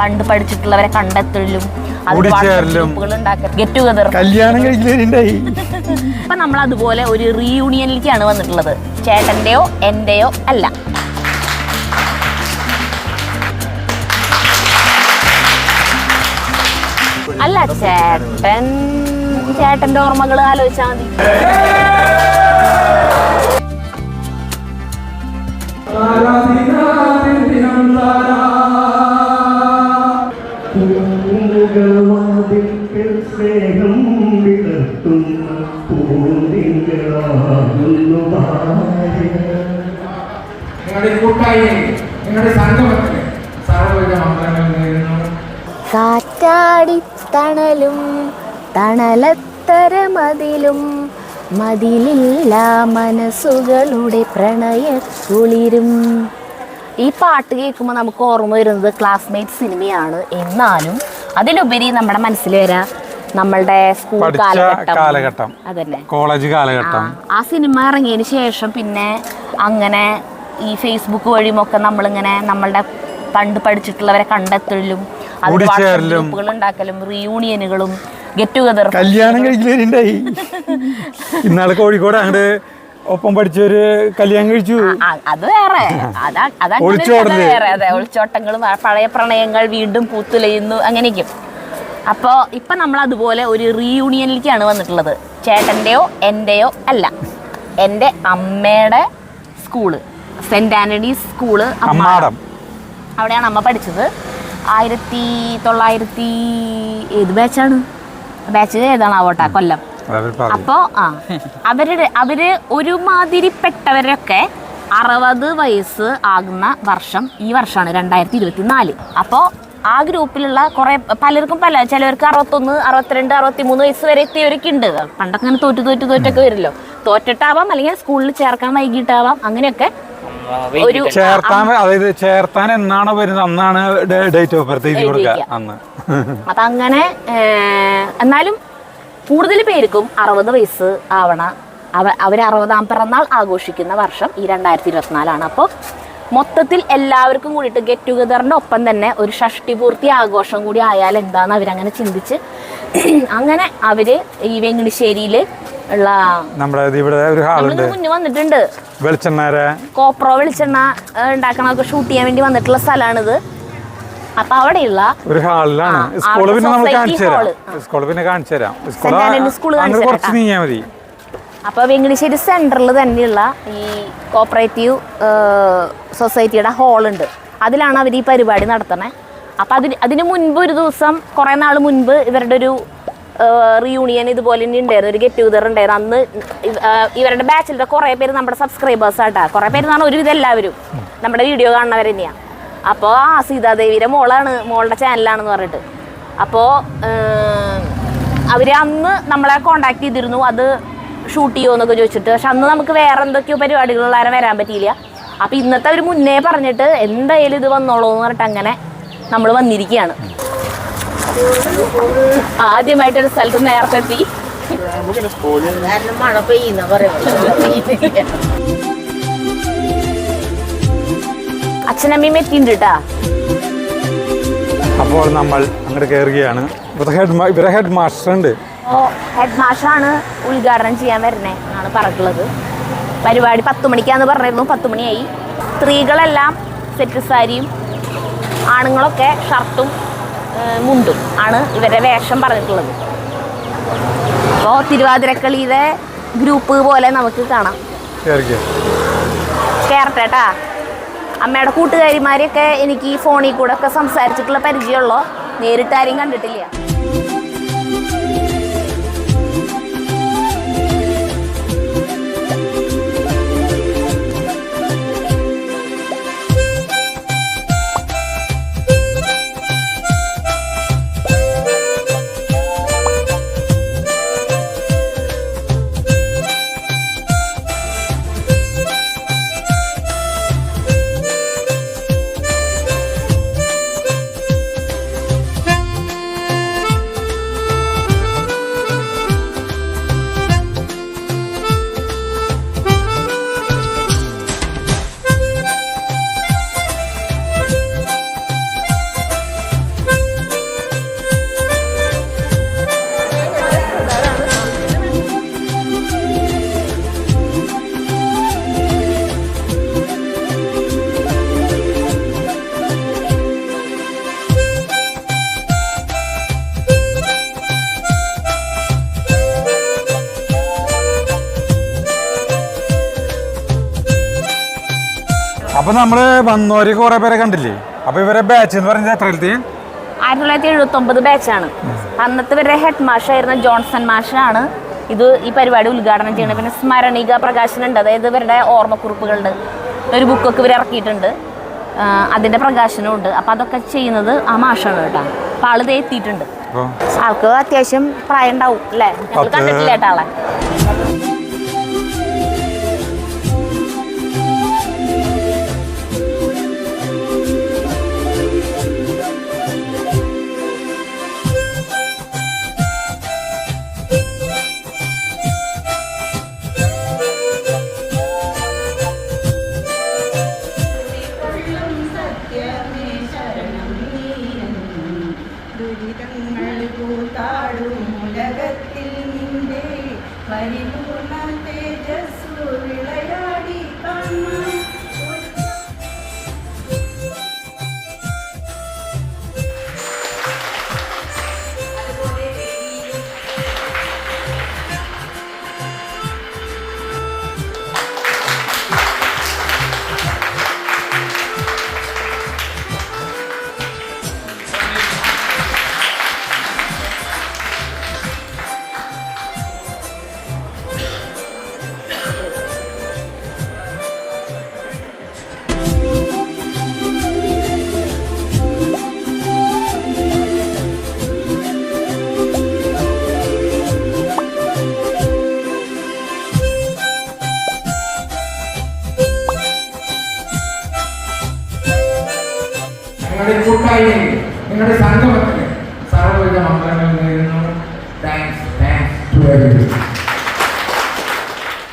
പണ്ട് പഠിച്ചിട്ടുള്ളവരെ കണ്ടെത്തലും കൂടിച്ചേരലും. Get together കല്യാണം അപ്പൊ നമ്മൾ അതുപോലെ ഒരു റീയൂണിയനിലേക്കാണ് വന്നിട്ടുള്ളത്. ചേട്ടന്റെയോ എന്റെയോ അല്ല. അല്ല ചേട്ടൻ ചേട്ടന്റെ ഓർമ്മകൾ ആലോചിച്ചാൽ മതി. പൂമുഖവാതിൽക്കൽ നിങ്ങളുടെ കാറ്റാടി തണലും തണലത്തര മതിലും മതിലില്ല മനസ്സുകളുടെ പ്രണയ കുളിരും ഈ പാട്ട് കേൾക്കുമ്പോൾ നമുക്ക് ഓർമ്മ വരുന്നത് ക്ലാസ്മേറ്റ് സിനിമയാണ് എന്നാലും അതിലുപരി നമ്മുടെ മനസ്സിൽ വരാ നമ്മളുടെ സ്കൂൾ കാലഘട്ടം. അതന്നെ. കോളേജ് കാലഘട്ടം. ആ, സിനിമ ഇറങ്ങിയതിന് ശേഷം പിന്നെ അങ്ങനെ ഈ ഫേസ്ബുക്ക് വഴിയുമൊക്കെ നമ്മളിങ്ങനെ നമ്മളുടെ പണ്ട് പഠിച്ചിട്ടുള്ളവരെ കണ്ടെത്തലും. ഗ്രൂപ്പുകൾ ഉണ്ടാക്കലും റീയൂണിയനുകളും ഗെറ്റ് ടുഗദർ കല്യാണം കഴിക്കലുണ്ടായി ഇന്നാളെ കോഴിക്കോട് അങ്ങോട്ട് ഒപ്പം പഠിച്ചവര് കല്യാണം കഴിച്ചു. അത് വേറെ. ഒളിച്ചോട്ടങ്ങളും പഴയ പ്രണയങ്ങൾ വീണ്ടും പൂത്തുലയുന്നു അങ്ങനെയൊക്കെയും. അപ്പോൾ ഇപ്പം നമ്മൾ അതുപോലെ ഒരു റീയൂണിയനിലേക്കാണ് വന്നിട്ടുള്ളത്. ചേട്ടന്റെയോ എന്റെയോ അല്ല. എന്റെ അമ്മയുടെ school saint Antony's school Ammadam. അവിടെയാണ് അമ്മ പഠിച്ചത്. ആയിരത്തി തൊള്ളായിരത്തി ഏത് ബാച്ചാണ് ബാച്ച് ഏതാണ് ആവട്ടെ കൊല്ലം. അപ്പോൾ ആ അവരുടെ അവർ ഒരുമാതിരിപ്പെട്ടവരൊക്കെ അറുപത് വയസ്സ് ആകുന്ന വർഷം ഈ വർഷമാണ് രണ്ടായിരത്തി ഇരുപത്തി നാല് അപ്പോൾ ആ ഗ്രൂപ്പിലുള്ള കുറെ പലർക്കും പല ചിലവർക്ക് അറുപത്തൊന്ന് അറുപത്തിരണ്ട് അറുപത്തി മൂന്ന് വയസ്സ് വരെ എത്തിയവരൊക്കെ ഉണ്ട് പണ്ടൊക്കെ അങ്ങനെ തോറ്റു തോറ്റു തോറ്റൊക്കെ വരുമല്ലോ. തോറ്റിട്ടാവാം അല്ലെങ്കിൽ സ്കൂളിൽ ചേർക്കാൻ വൈകിട്ടാവാം അങ്ങനെയൊക്കെ ഒരു ചേർത്താൻ അതായത് ചേർത്താൻ എന്നാണോ വരുന്നത് അന്നാണ് ഡേറ്റ് ഓഫ് ബർത്ത് എഴുതി കൊടുക്കുക അന്ന്. അപ്പം അങ്ങനെ എന്നാലും കൂടുതൽ പേർക്കും അറുപത് വയസ്സ് ആവണ അവ അവർ അറുപതാം പിറന്നാൾ ആഘോഷിക്കുന്ന വർഷം ഈ രണ്ടായിരത്തി ഇരുപത്തിനാലാണ്. അപ്പോൾ മൊത്തത്തിൽ എല്ലാവർക്കും കൂടിയിട്ട് ഗെറ്റ് ടുഗദറിന്റെ ഒപ്പം തന്നെ ഒരു ഷഷ്ടി പൂർത്തി ആഘോഷം കൂടി ആയാൽ എന്താന്ന് അവരങ്ങനെ ചിന്തിച്ച് അങ്ങനെ അവർ ഈ വെങ്ങണിശ്ശേരിയിൽ ഉള്ള നമ്മുടെ ഇവിടെ ഒരു ഹാളുണ്ട്. മുന്നേ വന്നിട്ടുണ്ട്. വെളിച്ചെണ്ണേരെ കോപ്രോ വെളിച്ചെണ്ണ ഏർ, ഉണ്ടാക്കണതൊക്കെ ഷൂട്ട് ചെയ്യാൻ വേണ്ടി വന്നിട്ടുള്ള സ്ഥലമാണിത്. അപ്പൊ അവിടെയുള്ള ഒരു ഹാളിലാണ്. സ്കൂൾ സ്കൂൾ പിന്നെ നമ്മൾ കാണിച്ചു തരാം. സ്കൂൾ പിന്നെ കാണിച്ചു തരാം. സ്കൂൾ കുറച്ച്. നീങ്ങിയാൽ മതി. അപ്പോൾ വെങ്ങണിശ്ശേരി സെന്ററിൽ തന്നെയുള്ള ഈ കോപ്പറേറ്റീവ് സൊസൈറ്റിയുടെ ഹാളുണ്ട് അതിലാണ് അവർ ഈ പരിപാടി നടത്തുന്നത് അപ്പോൾ അതിന് അതിന് മുൻപ് ഒരു ദിവസം കുറേ നാൾ മുൻപ് ഇവരുടെ ഒരു റീയൂണിയൻ ഇതുപോലെ തന്നെ ഉണ്ടായിരുന്നു. ഒരു ഗെറ്റ് ടുഗദർ ഉണ്ടായിരുന്നു. അന്ന് ഇവരുടെ ബാച്ചിലത്തെ കുറേ പേര് നമ്മുടെ സബ്സ്ക്രൈബേഴ്സ് ആട്ടാ. കുറേ പേര് എന്നാണ് ഒരുവിധം എല്ലാവരും നമ്മുടെ വീഡിയോ കാണുന്നവർ തന്നെയാണ് അപ്പോൾ ആ സീതാദേവിയുടെ മോളാണ് മോളുടെ ചാനലാണെന്ന് പറഞ്ഞിട്ട്. അപ്പോൾ അവർ അന്ന് നമ്മളെ കോണ്ടാക്ട് ചെയ്തിരുന്നു. അത് ഷൂട്ട് ചെയ്യുമോ എന്നൊക്കെ ചോദിച്ചിട്ട്. പക്ഷെ അന്ന് നമുക്ക് വേറെ എന്തൊക്കെയോ പരിപാടികളുള്ളവരെ വരാൻ പറ്റിയില്ല. അപ്പം ഇന്നത്തെ ഒരു മുന്നേ പറഞ്ഞിട്ട് എന്തായാലും ഇത് വന്നോളൂ എന്ന് പറഞ്ഞിട്ട് അങ്ങനെ നമ്മൾ വന്നിരിക്കുകയാണ്. ആദ്യമായിട്ടൊരു സ്ഥലത്ത് നേരത്തെ എത്തി മഴ പെയ്യുന്ന പറയുന്നത്. അച്ഛനമ്മയും എത്തിയിട്ടുണ്ട് കേട്ടാ അപ്പോൾ നമ്മൾ അങ്ങോട്ട് കയറുകയാണ് ഇവരെ ഹെഡ് മാസ്റ്റർ ഉണ്ട്. അപ്പോൾ ഹെഡ് മാഷാണ് ഉദ്ഘാടനം ചെയ്യാൻ വരുന്നത് എന്നാണ് പറഞ്ഞിട്ടുള്ളത്. പരിപാടി പത്ത് മണിക്കാന്ന് പറഞ്ഞിരുന്നു. പത്ത് മണിയായി. സ്ത്രീകളെല്ലാം സെറ്റ് സാരിയും ആണുങ്ങളൊക്കെ ഷർട്ടും മുണ്ടും ആണ് ഇവരുടെ വേഷം പറഞ്ഞിട്ടുള്ളത്. അപ്പോൾ തിരുവാതിരക്കളിയുടെ ഗ്രൂപ്പ് പോലെ നമുക്ക് കാണാം. കേറട്ടേട്ടാ അമ്മയുടെ കൂട്ടുകാരിമാരെയൊക്കെ എനിക്ക് ഈ ഫോണിൽ കൂടെ ഒക്കെ സംസാരിച്ചിട്ടുള്ള പരിചയമുള്ളൂ? നേരിട്ട് ആരെയും കണ്ടിട്ടില്ല. അപ്പൊ നമ്മൾ വന്നോര് കുറെ പേരെ കണ്ടില്ലേ? അപ്പൊ ഇവരെ ബാച്ച് എന്ന് പറഞ്ഞാൽ എത്ര ആയിരത്തി തൊള്ളായിരത്തി എഴുപത്തി ഒമ്പത് ബാച്ചാണ് അന്നത്തെ വരെ ഹെഡ് മാഷായിരുന്ന ജോൺസൺ മാഷാണ് ഇത് ഈ പരിപാടി ഉദ്ഘാടനം ചെയ്യുന്നത്. പിന്നെ സ്മരണിക പ്രകാശനം ഉണ്ട്. അതായത് ഇവരുടെ ഓർമ്മക്കുറിപ്പുകളുണ്ട് ഒരു ബുക്കൊക്കെ ഇവർ ഇറക്കിയിട്ടുണ്ട്. പ്രകാശനവും ഉണ്ട്. അപ്പൊ അതൊക്കെ ചെയ്യുന്നത് ആ മാഷാണ് കേട്ടോ. അപ്പൊ ആൾ എത്തിയിട്ടുണ്ട്. ആൾക്ക് അത്യാവശ്യം പ്രായം ഉണ്ടാവും അല്ലേ? ഞങ്ങൾ കണ്ടിട്ടില്ല കേട്ടോ ആളെ. കൂട്ടായ്മയിൽ നിങ്ങളുടെ സംഗമത്തിന്. സർവവിധ മംഗളങ്ങൾ നേരുന്നു താങ്ക്സ് താങ്ക്സ് ടു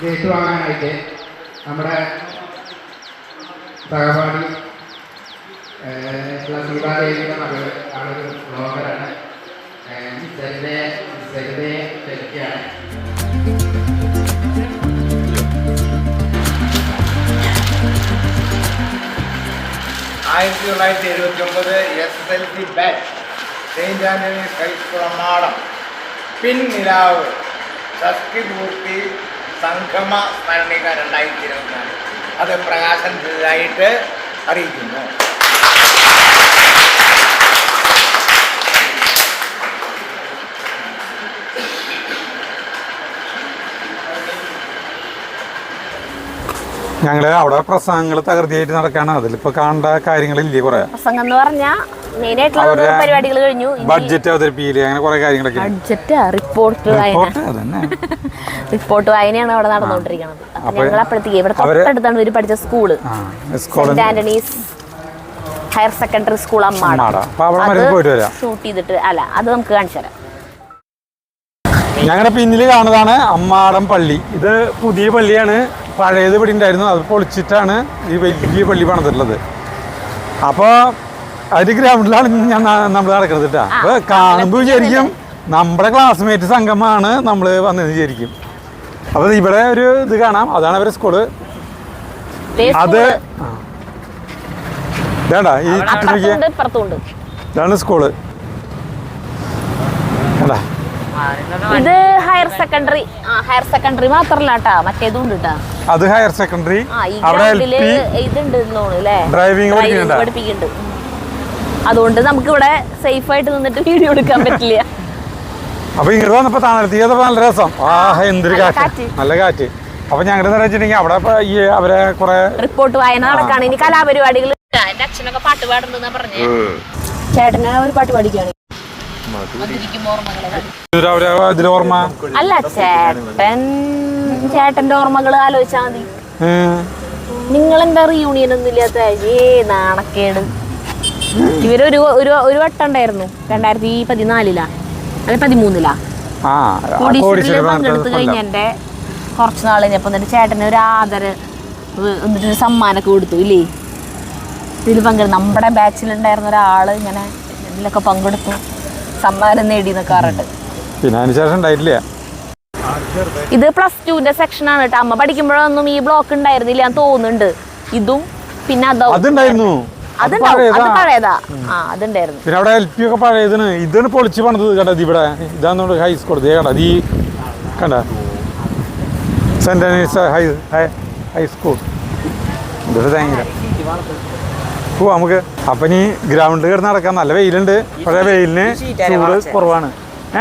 ഏറ്റുവാങ്ങാനായിട്ട് നമ്മുടെ സഹപാഠി സീതാദേവിയുടെ ആയിരത്തി തൊള്ളായിരത്തി എഴുപത്തി ഒമ്പത് S S L C batch saint Antony's Ammadam. പിൻനിലാവ് ഷഷ്ടിപൂർത്തി സംഗമ സ്മരണിക രണ്ടായിരത്തി ഇരുപത്തിനാല് അത് പ്രകാശനത്തിലായിട്ട് അറിയിക്കുന്നു. ഞങ്ങൾ അവിടെ പ്രസംഗങ്ങൾ തകൃതിയായിട്ട് നടക്കാണ്. അതിലിപ്പോ കാണേണ്ട കാര്യങ്ങളില്ലേ കുറെ? പ്രസംഗം എന്ന് പറഞ്ഞാൽ മെയിൻ ആയിട്ടുള്ള പരിപാടികൾ കഴിഞ്ഞു. ബഡ്ജറ്റ് അവതരിപ്പിക്കില്ലേ അങ്ങനെ കുറെ കാര്യങ്ങളൊക്കെ ബഡ്ജറ്റ് റിപ്പോർട്ട് വായന. റിപ്പോർട്ട് അതന്നെ. വായനയാണ് അവിടെ നടന്നുകൊണ്ടിരിക്കുന്നത്. അപ്പൊ അപ്പൊ ഞങ്ങൾ അപ്പോഴത്തേക്ക് ഇവിടെ അവർ തൊട്ടടുത്താണ് ഇവർ പഠിച്ച സ്കൂൾ. ആ സ്കൂളിൽ saint Antony's higher secondary school വരാം. ഷൂട്ട് ചെയ്തിട്ട് അല്ല അത് നമുക്ക് കാണിച്ചു തരാം. ഞങ്ങളുടെ പിന്നിൽ കാണുന്നതാണ് അമ്മാടം പള്ളി. ഇത് പുതിയ പള്ളിയാണ്. പഴയത് ഇവിടെ ഉണ്ടായിരുന്നു. അത് പൊളിച്ചിട്ടാണ് ഈ വലിയ പള്ളി പണിതിട്ടുള്ളത്. അപ്പോൾ അതിൽ ഗ്രൗണ്ടിലാണ് ഞാൻ നമ്മൾ നടക്കുന്നത് കേട്ടോ അപ്പൊ കാണുമ്പോൾ വിചാരിക്കും നമ്മുടെ ക്ലാസ്മേറ്റ് സംഘമാണ് നമ്മൾ വന്നത് വിചാരിക്കും. അപ്പൊ ഇവിടെ ഒരു ഇത് കാണാം. അതാണ് അവരുടെ സ്കൂൾ അത് വേണ്ട ഈ സ്കൂൾ ഇത് ഹയർ സെക്കൻഡറി ഹയർ സെക്കൻഡറി മാത്രല്ല കേട്ടാ. മറ്റേതും ഉണ്ട് കേട്ടാ. അത് ഹയർ സെക്കൻഡറി അവിടെ ഇതുണ്ട് പഠിക്കുന്നുണ്ടോ? പഠിപ്പിക്കുന്നുണ്ട്. അതുകൊണ്ട് നമുക്ക് ഇവിടെ സേഫ് ആയിട്ട് നിന്നിട്ട് വീഡിയോ എടുക്കാൻ പറ്റില്ല. അപ്പൊ ഇങ്ങോട്ട് വന്നപ്പോ തണലത്തി. ചെയ്തപ്പോ നല്ല രസം? ആ എന്തൊരു കാറ്റ്. നല്ല കാറ്റ്. അപ്പൊ ഞങ്ങളുടെ എന്താ വെച്ചിട്ടുണ്ടെങ്കിൽ അവിടെ ഈ അവരെ കുറെ റിപ്പോർട്ട് വായന നടക്കാണ്. ഇനി കലാപരിപാടികൾ എന്റെ അച്ഛനൊക്കെ പാട്ട് പാടുണ്ടെന്നാ പറഞ്ഞേ. ചേട്ടന് ഒരു പാട്ട് പാടിക്കാണ്. ഓർമ്മ? അല്ല ചേട്ടൻ ചേട്ടന്റെ ഓർമ്മകൾ ആലോചിച്ചാ മതി. നിങ്ങളെന്താ നിങ്ങൾ എന്താ റീയൂണിയൻ ഒന്നും ഇല്ലാത്ത ഏ നാണക്കേട്. ഇവരൊരു ഒരു ഒരു വട്ടം ഉണ്ടായിരുന്നു രണ്ടായിരത്തി പതിനാലിലാ. അല്ലെ പതിമൂന്നിലാ. ആ കോടീശ്വരിൽ പങ്കെടുത്ത് കഴിഞ്ഞ എന്റെ കുറച്ച് നാൾ കഴിഞ്ഞപ്പോ എന്നിട്ട് ചേട്ടന് ഒരു ആദര എന്നിട്ട് ഒരു സമ്മാനമൊക്കെ കൊടുത്തു ഇല്ലേ? ഇതിൽ പങ്കെടുത്തു നമ്മുടെ ബാച്ചിലുണ്ടായിരുന്ന ഒരാൾ ഇങ്ങനെ ഇതിലൊക്കെ പങ്കെടുത്തു. സമ്മാനം നേടി നിൽക്കാറുണ്ട് പിന്നെ ഉണ്ടായിട്ടില്ല. ഇത് പ്ലസ് ടുവിന്റെ സെക്ഷൻ ആണ് കേട്ടോ. അമ്മ പഠിക്കുമ്പോഴൊന്നും ഈ ബ്ലോക്ക് ഉണ്ടായിരുന്നില്ല എന്ന് തോന്നുന്നുണ്ട്. ഇതും പിന്നെ അതോ അതുണ്ടായിരുന്നു. പിന്നെ അവിടെ എൽ പി ഒക്കെ ഇതാണ് പൊളിച്ച് പണിതത് കേട്ടോ ഇത് ഇവിടെ. ഇതാന്ന് ഹൈസ്കൂൾ ഇതേ കണ്ട? ഈ കണ്ട? സെന്റ് ഹൈ ഹൈസ്കൂൾ പോവാ നമുക്ക്. അപ്പൊ ഇനി ഗ്രൗണ്ടിൽ കിടന്ന് നടക്കാം. നല്ല വെയിലുണ്ട്. പക്ഷേ വെയിലിന് ചൂട് കുറവാണ്.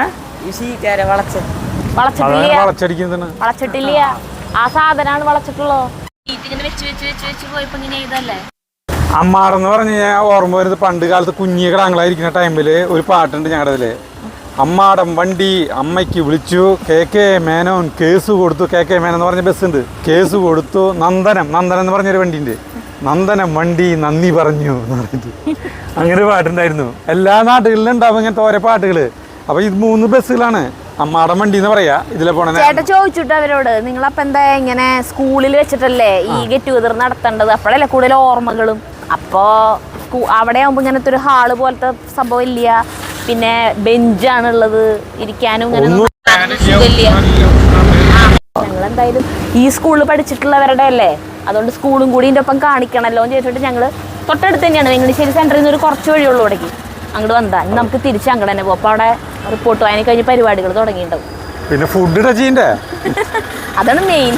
ഏഹ് ഈ സീറ്റാരെ വളച്ച്. വളച്ചിട്ടില്ല. അതാണ് വളച്ചടിക്കുന്നത് വളച്ചിട്ടില്ല. ആ. സാധനമാണ് അമ്മാടെന്ന് പറഞ്ഞു കഴിഞ്ഞാൽ ഓർമ്മ വരുന്നത് പണ്ട് കാലത്ത് കുഞ്ഞി കിടാങ്ങളായിരിക്കുന്ന ടൈമിൽ ഒരു പാട്ടുണ്ട് ഞങ്ങളുടെ ഇതിൽ. അമ്മാടം വണ്ടി അമ്മയ്ക്ക് വിളിച്ചു. കെ കെ മേനോൻ കേസ് കൊടുത്തു. കെ കെ മേനോൻ എന്ന് പറഞ്ഞ ഉണ്ട് കേസ് കൊടുത്തു. നന്ദനം. നന്ദനം എന്ന് പറഞ്ഞൊരു വണ്ടിയുണ്ട്. നന്ദനം വണ്ടി നന്ദി പറഞ്ഞു എന്ന് പറഞ്ഞിട്ട്. അങ്ങനെ പാട്ടുണ്ടായിരുന്നു. എല്ലാ നാട്ടുകളിലും ഉണ്ടാവും ഇങ്ങനത്തെ ഓരോ പാട്ടുകൾ അപ്പൊ ഇത് മൂന്ന് ബസ്സുകളാണ്. അമ്മാടം വണ്ടി എന്ന് പറയാ. ഇതിലെ പോണ ചേട്ടൻ ചോദിച്ചിട്ട് അവരോട്? നിങ്ങളപ്പ എന്താ ഇങ്ങനെ സ്കൂളിൽ വെച്ചിട്ടല്ലേ ഈ ഗെറ്റ് ടുഗദർ നടത്തേണ്ടത്? അപ്പോഴല്ലേ കൂടുതൽ ഓർമ്മകളും. അപ്പോ അവിടെ ആവുമ്പോ ഇങ്ങനത്തെ ഒരു ഹാൾ പോലത്തെ സംഭവം ഇല്ല. പിന്നെ ബെഞ്ചാണുള്ളത് ഇരിക്കാനും ഇങ്ങനെ. ഞങ്ങൾ എന്തായാലും ഈ സ്കൂളിൽ പഠിച്ചിട്ടുള്ളവരുടെ അല്ലേ? അതുകൊണ്ട് സ്കൂളും കൂടി ഇതിന്റെ ഒപ്പം കാണിക്കണമല്ലോ എന്ന് ചോദിച്ചിട്ട് ഞങ്ങൾ തൊട്ടടുത്ത് തന്നെയാണ്. വെങ്കടശ്ശേരി സെന്ററിൽ നിന്ന് ഒരു കുറച്ച് വഴിയുള്ളൂ ഇടയ്ക്ക് അങ്ങോട്ട് വന്നതാ. ഇനി നമുക്ക് തിരിച്ച് അങ്ങോട്ട് തന്നെ പോകും അപ്പോൾ അവിടെ റിപ്പോർട്ട് വായന കഴിഞ്ഞ് പരിപാടികൾ തുടങ്ങിയിട്ടുണ്ടാവും. പിന്നെ ഫുഡ് അതാണ് മെയിൻ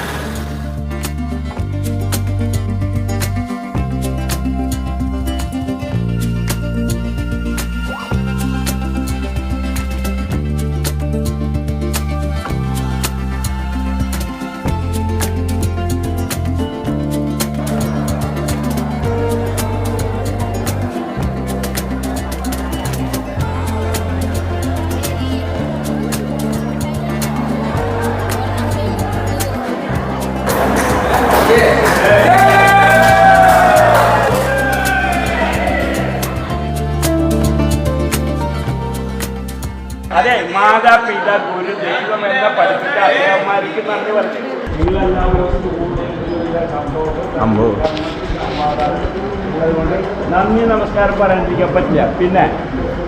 നന്ദി നമസ്കാരം പറയാണ്ടിരിക്കാൻ പറ്റില്ല. പിന്നെ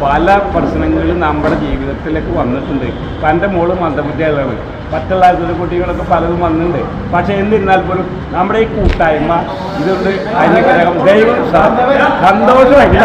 പല പ്രശ്നങ്ങളും നമ്മുടെ ജീവിതത്തിലേക്ക് വന്നിട്ടുണ്ട്. ഇപ്പം എന്റെ മോൾ മന്ദബുദ്ധികളാണ് മറ്റുള്ള ആൾക്കാരുടെ കുട്ടികളൊക്കെ പലതും വന്നിട്ടുണ്ട്. പക്ഷേ എന്നിരുന്നാൽ പോലും നമ്മുടെ ഈ കൂട്ടായ്മ ഇതുകൊണ്ട് അനുഗ്രഹം ദൈവം സന്തോഷമായിട്ട്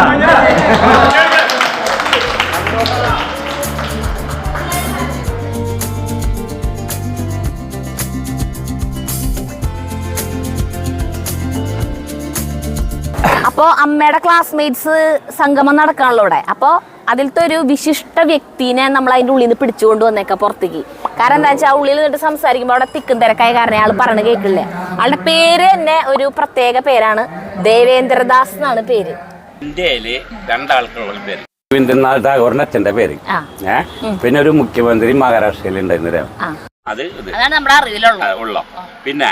അപ്പോൾ അമ്മയുടെ ക്ലാസ്മേറ്റ്സ് സംഗമം നടക്കാണല്ലോ ഇവിടെ അപ്പോൾ അതിലത്തെ ഒരു വിശിഷ്ട വ്യക്തിനെ നമ്മൾ അതിന്റെ ഉള്ളിൽ നിന്ന് പിടിച്ചുകൊണ്ട് വന്നേക്കാം പുറത്തേക്ക്. കാരണം എന്താ വെച്ചാൽ ഉള്ളിൽ നിന്നിട്ട് സംസാരിക്കുമ്പോൾ അവിടെ തിക്കും തിരക്കായ കാരണം അയാൾ പറഞ്ഞു കേൾക്കില്ല. ആളുടെ പേര് തന്നെ ഒരു പ്രത്യേക പേരാണ്. ദേവേന്ദ്രദാസ് എന്നാണ് പേര്. ഇന്ത്യയിൽ രണ്ടാൾക്കുള്ള പേര്. രവീന്ദ്രനാഥ് ടാഗോറിന്റെ അച്ഛന്റെ പേര്. പിന്നെ ഒരു മുഖ്യമന്ത്രി മഹാരാഷ്ട്രയിൽ ഉണ്ടായിരുന്നു ആ. അത് ഇത്. അതാണ് നമ്മുടെ പിന്നെ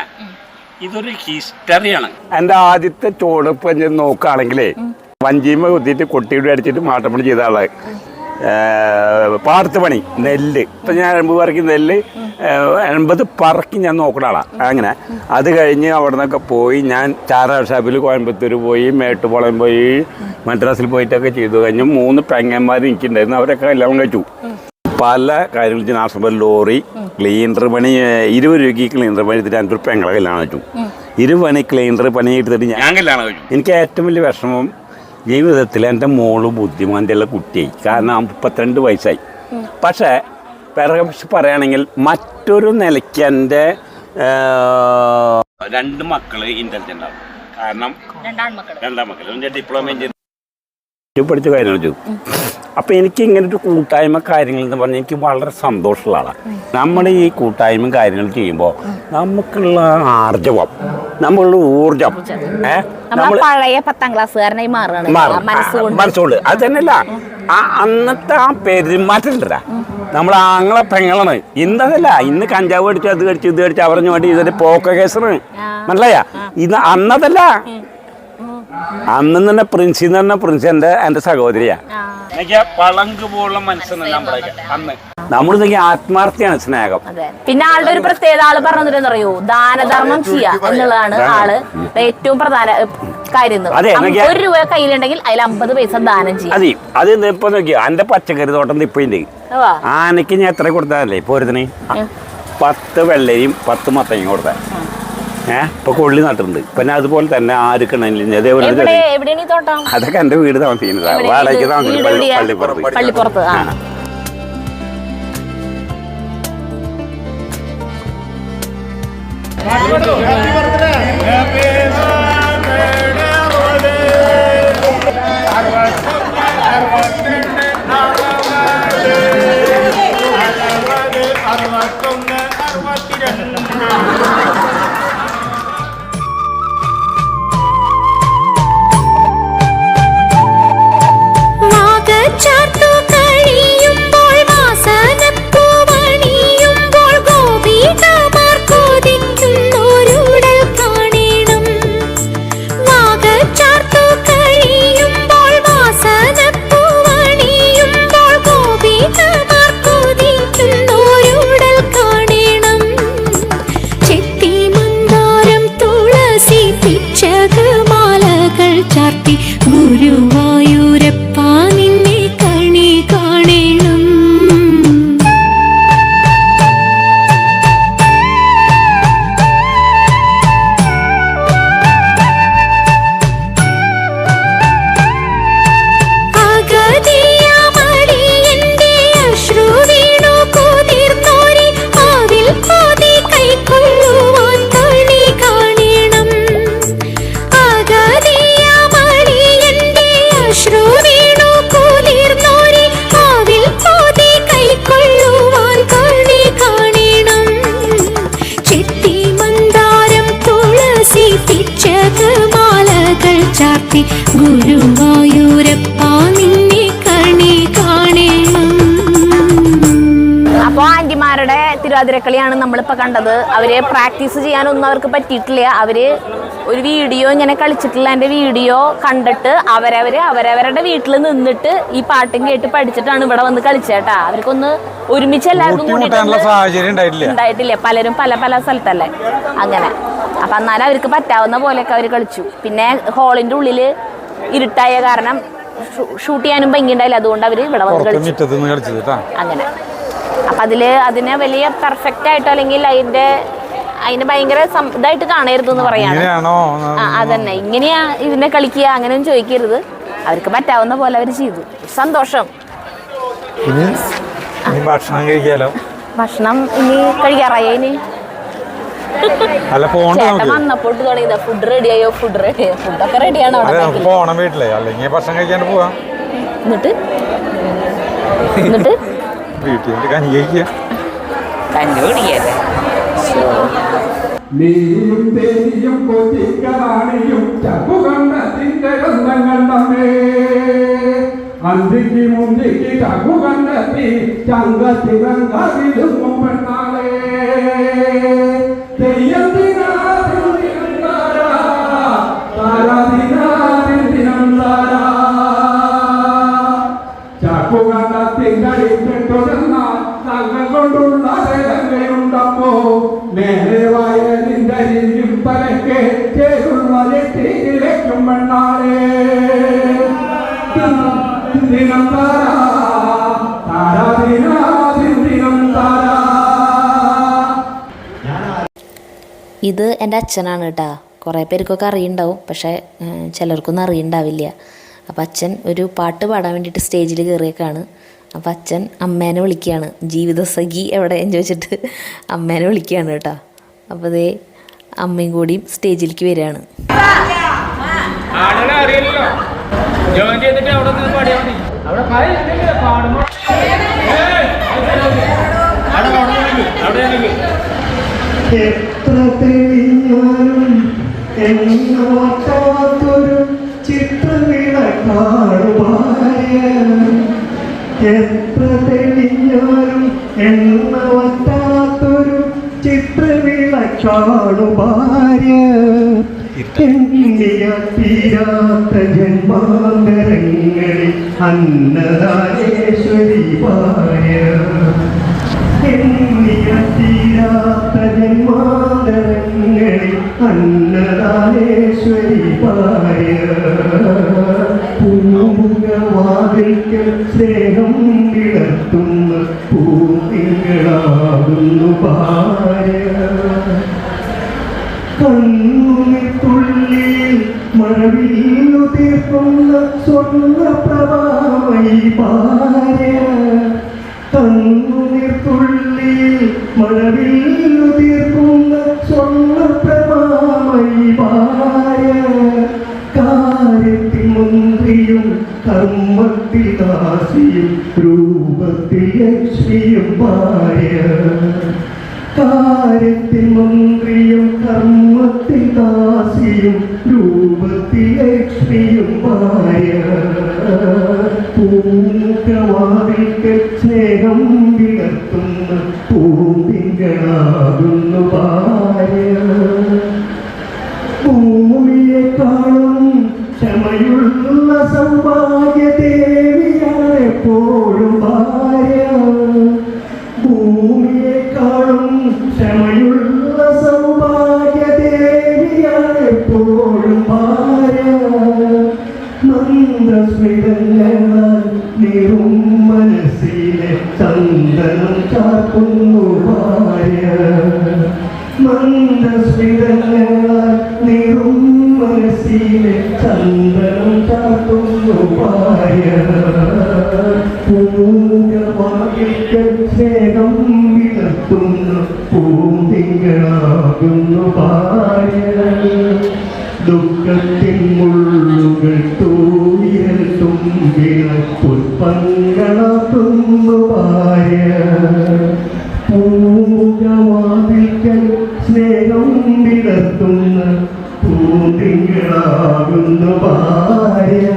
ഇതൊരു ഹിസ്റ്ററിയാണ് എന്റെ ആദ്യത്തെ ചോടൊപ്പം ഞാൻ നോക്കുകയാണെങ്കിലേ വഞ്ചിമ കുത്തിയിട്ട് കൊട്ടിയുടെ അടിച്ചിട്ട് മാട്ടപ്പണി ചെയ്ത ആൾ. ഏ, പാടത്ത് പണി നെല്ല്. ഇപ്പം ഞാൻ എൺപത് പറക്കി നെല്ല് എൺപത് പറക്കി ഞാൻ നോക്കുന്ന ആളാ. അങ്ങനെ. അത് കഴിഞ്ഞ് അവിടെ നിന്നൊക്കെ പോയി ഞാൻ ചാറാ ഷാപ്പിൽ കോയമ്പത്തൂർ പോയി മേട്ടുപാളയം പോയി മദ്രാസിൽ പോയിട്ടൊക്കെ ചെയ്തു. കഴിഞ്ഞ് മൂന്ന് പെങ്ങന്മാർ എനിക്കുണ്ടായിരുന്നു. അവരൊക്കെ എല്ലാം കഴിച്ചു പല കാര്യങ്ങളും ചെയ്യുന്ന ആശ്രമം ലോറി ക്ലീനർ പണി ഇരുപത് രൂപയ്ക്ക് ക്ലീനർ പണി എടുത്തിട്ട് എന്റെ റുപ്യ ഞങ്ങളെ കല്യാണം വെച്ചു ഇരുപത് പണി ക്ലീനർ പണി എടുത്തിട്ട് ഞാൻ കല്യാണം കഴിഞ്ഞു എനിക്ക് ഏറ്റവും വലിയ വിഷമം ജീവിതത്തിൽ എന്റെ മോൾ ബുദ്ധിമാന്തിയുള്ള കുട്ടിയായി കാരണം മുപ്പത്തിരണ്ട് വയസ്സായി. പക്ഷേ പിറകെ പറയുകയാണെങ്കിൽ മറ്റൊരു നിലയ്ക്ക് എന്റെ രണ്ട് മക്കൾ ഇന്റലിജന്റ് ആവും. കാരണം രണ്ടാം മക്കൾ എന്റെ ഡിപ്ലോമ എഞ്ചിനീയർ ഇത് പഠിച്ച കാര്യങ്ങൾ ചെയ്തു അപ്പം എനിക്ക് ഇങ്ങനെ ഒരു കൂട്ടായ്മ കാര്യങ്ങൾ എന്ന് പറഞ്ഞാൽ എനിക്ക് വളരെ സന്തോഷമുള്ള ആളാണ് നമ്മൾ ഈ കൂട്ടായ്മ കാര്യങ്ങൾ ചെയ്യുമ്പോൾ നമുക്കുള്ള ആർജവം നമ്മളുടെ ഊർജം പഴയ പത്താം ക്ലാസ്സുകാരനായി മനസ്സുകൊണ്ട്. അത് തന്നെയല്ല. ആ അന്നത്തെ ആ പെരുമാറ്റമില്ലടാ നമ്മൾ ആങ്ങളെ പെങ്ങളാണ്. ഇന്നതല്ല. ഇന്ന് കഞ്ചാവ് അടിച്ചു അത് കടിച്ചു ഇത് കടിച്ചു അവരഞ്ഞു വേണ്ടി ഇതൊരു പോക്ക കേസാണ്. മനസ്സിലായ? ഇത് അന്നതല്ല. അന്ന് തന്നെ പ്രിൻസി എന്ന് പറഞ്ഞ പ്രിൻസി എന്റെ എന്റെ സഹോദരിയാ. എനിക്ക് പളങ്ക് പോലുള്ള അന്ന്. നമ്മൾ ആത്മാർത്ഥയാണ് സ്നേഹം. അതെ. പിന്നെ ആളുടെ ഒരു പ്രത്യേകത ആൾ പറഞ്ഞോ ദാനധർമ്മം ചെയ്യുക എന്നുള്ളതാണ് ആൾ ഏറ്റവും പ്രധാന കാര്യം അതെ, ഒരു രൂപ കയ്യിലുണ്ടെങ്കിൽ അതിൽ അമ്പത് പൈസ ദാനം ചെയ്യും. അതെ അത് ഇപ്പൊ നോക്കിയോ? എന്റെ പച്ചക്കറി തോട്ടം ഇപ്പൊ ഉണ്ട്. ആനയ്ക്ക് ഞാൻ എത്ര കൊടുത്താലേ പോരുന്നേ പത്ത് വെള്ളരിയും പത്ത് മത്തങ്ങയും കൊടുത്ത ഏഹ് ഇപ്പൊ കൊള്ളി നട്ടിട്ടുണ്ട്. പിന്നെ അതുപോലെ തന്നെ ആർക്കണെങ്കിലും അതേപോലെ അതൊക്കെ എന്റെ വീട് താമസിക്കുന്നതാ? വാടകയ്ക്ക് താമസിക്കുന്നത്? പള്ളിപ്പുറത്ത്. പള്ളിപ്പുറത്ത് ആ. ആന്റിമാരുടെ തിരുവാതിരക്കളിയാണ് നമ്മളിപ്പോൾ കണ്ടത്. അവരെ പ്രാക്ടീസ് ചെയ്യാനൊന്നും അവർക്ക് പറ്റിയിട്ടില്ല. അവർ ഒരു വീഡിയോ ഇങ്ങനെ കളിച്ചിട്ടുള്ള എന്റെ വീഡിയോ കണ്ടിട്ട് അവരവർ അവരവരുടെ വീട്ടിൽ നിന്നിട്ട് ഈ പാട്ടും കേട്ട് പഠിച്ചിട്ടാണ് ഇവിടെ വന്ന് കളിച്ചേട്ടാ അവർക്കൊന്ന് ഒരുമിച്ച് എല്ലാവർക്കും ഉണ്ടായിട്ടില്ല. പലരും പല പല സ്ഥലത്തല്ലേ. അങ്ങനെ. അപ്പം എന്നാലും അവർക്ക് പറ്റാവുന്ന പോലെയൊക്കെ അവർ കളിച്ചു. പിന്നെ ഹോളിന്റെ ഉള്ളിൽ ഇരുട്ടായ കാരണം ഷൂട്ട് ചെയ്യാനും ഭംഗി ഉണ്ടായില്ല. അതുകൊണ്ട് അവർ ഇവിടെ വന്ന് കളിച്ചു. അങ്ങനെ. അപ്പം അതിൽ അതിനെ വലിയ പെർഫെക്റ്റ് ആയിട്ടോ അല്ലെങ്കിൽ അതിന്റെ അതിന് ഭയങ്കര ഇതായിട്ട് കാണരുത് എന്ന് പറയാണ് അതന്നെ. ഇങ്ങനെയാ ഇതിനെ കളിക്കുക അങ്ങനെയൊന്നും ചോദിക്കരുത്. അവർക്ക് പറ്റാവുന്ന പോലെ അവർ ചെയ്തു. സന്തോഷം. ഭക്ഷണം കഴിക്കാലോ? ഭക്ഷണം ഇനി കഴിക്കാറായി ഇനി? തുടങ്ങിയതാ. ഫുഡ് റെഡിയായോ ഫുഡ് റെഡിയായോ ഫുഡൊക്കെ റെഡിയാണ് അവിടെ പോണം വീട്ടിലെ. അല്ലെങ്കിൽ ഭക്ഷണം കഴിക്കാൻ പോവാം. എന്നിട്ട്? എന്നിട്ട്? വീട്ടിൽ നിന്ന് കഞ്ഞി കഴിക്കുക കണ്ടുപിടിക്കല്ലേ നീയും തേനിയും കൊച്ചിക്കറാണിയും ചപ്പുകണ്ടത്തിന്റെ ഗന്ധങ്ങൾ തമ്മേ അന്തിക്ക് മുന്തിക്ക് ചപ്പു കണ്ടെത്തി ചങ്കത്തിരങ്കാവിലും പെണ്ണാളേ ഇത് എന്റെ അച്ഛനാണ് കേട്ടോ. കുറേ പേർക്കൊക്കെ അറിയുണ്ടാവും പക്ഷേ ചിലർക്കൊന്നും അറിയുണ്ടാവില്ല. അപ്പം അച്ഛൻ ഒരു പാട്ട് പാടാൻ വേണ്ടിയിട്ട് സ്റ്റേജിൽ കയറിയേക്കാണ്. അപ്പം അച്ഛൻ അമ്മേനെ വിളിക്കുകയാണ്. ജീവിതസഖി എവിടെയെന്ന് ചോദിച്ചിട്ട് അമ്മേനെ വിളിക്കുകയാണ് കേട്ടോ. അപ്പോൾ അതേ അമ്മയും കൂടിയും സ്റ്റേജിലേക്ക് വരികയാണ്. അറിയില്ലല്ലോ. ജോയിൻ ചെയ്തിട്ട് അവിടെ നിന്ന് പാടിയാൽ മതി. എത്ര തെളിഞ്ഞാലും എന്നോട്ടാത്തൊരു ചിത്രവിളക്കാടുമായ എത്ര തെളിഞ്ഞാലും എണ്ണവറ്റാത്തൊരു ഭാര്യ എണ്ണിയ തീരാത്ത ജന്മാന്തരങ്ങളിൽ അന്നദാനേശ്വരി ഭാര്യ എണ്ണിയ തീരാത്ത ജന്മാന്തരങ്ങളിൽ അന്നദാനേശ്വരി ഭാര്യ പൂമുഖവാതിൽക്കൽ സ്നേഹം വിളർത്തുന്ന പൂത്തിങ്കളാകുന്നു ഭാര്യ. കണ്ണുനിത്തുള്ളിൽ മഴവില്ലു തീർക്കുന്ന സ്വർണപ്രഭാമയി ഭാര്യ. കണ്ണുനിത്തുള്ളിൽ മഴവില്ലു തീർക്കുന്ന സ്വർണപ്രഭാമയി ഭാര്യ. കാര്യത്തിൽ മന്ത്രിയും കർമ്മത്തിൽ ദാസിയും രൂപത്തിൽ ലക്ഷ്മിയും പായ കാര്യത്തിൽ മന്ത്രിയും കർമ്മത്തിൽ ദാസിയും രൂപത്തിൽ ലക്ഷ്മിയും പായ പൂമുഖവാതിൽക്കൽ സ്നേഹം ചന്ദനം ചാർക്കുന്നു ഭാര്യ മന്ദസ്മിതങ്ങളാൽ നീറും ദുഃഖത്തിൻ മുള്ളുകൾ തൂയിരത്തും പുഷ്പങ്ങളാക്കുന്നു പൂമുഖവാതിൽക്കൽ സ്നേഹം വിളർത്തുന്ന പൂന്തിങ്കളാകുന്നു ഭാര്യ.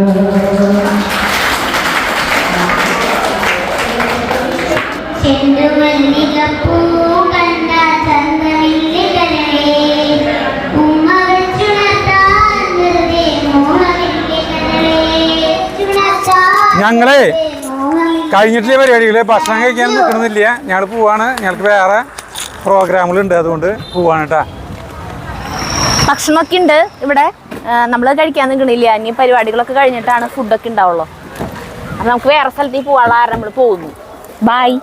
ചെണ്ടുമല്ലികപ്പൂ കണ്ട ചന്തമില്ലികളെ ഉമ്മ വെച്ചുണർത്താൻ വെറുതെ ഞങ്ങളെ കഴിഞ്ഞിട്ടുള്ള പരിപാടികൾ ഭക്ഷണം കഴിക്കാൻ നിൽക്കണമെന്നില്ല ഞങ്ങൾ പോവാണ്. ഞങ്ങൾക്ക് വേറെ പ്രോഗ്രാമുകളുണ്ട് അതുകൊണ്ട് പോവാണ് കേട്ടാ ഭക്ഷണമൊക്കെ ഉണ്ട് ഇവിടെ. നമ്മൾ കഴിക്കാൻ നിൽക്കണില്ല. ഇനി പരിപാടികളൊക്കെ കഴിഞ്ഞിട്ടാണ് ഫുഡൊക്കെ ഉണ്ടാവുള്ളൂ. അപ്പം നമുക്ക് വേറെ സ്ഥലത്തേക്ക് പോകാനുള്ള കാരണം നമ്മൾ പോകുന്നു. ബായ്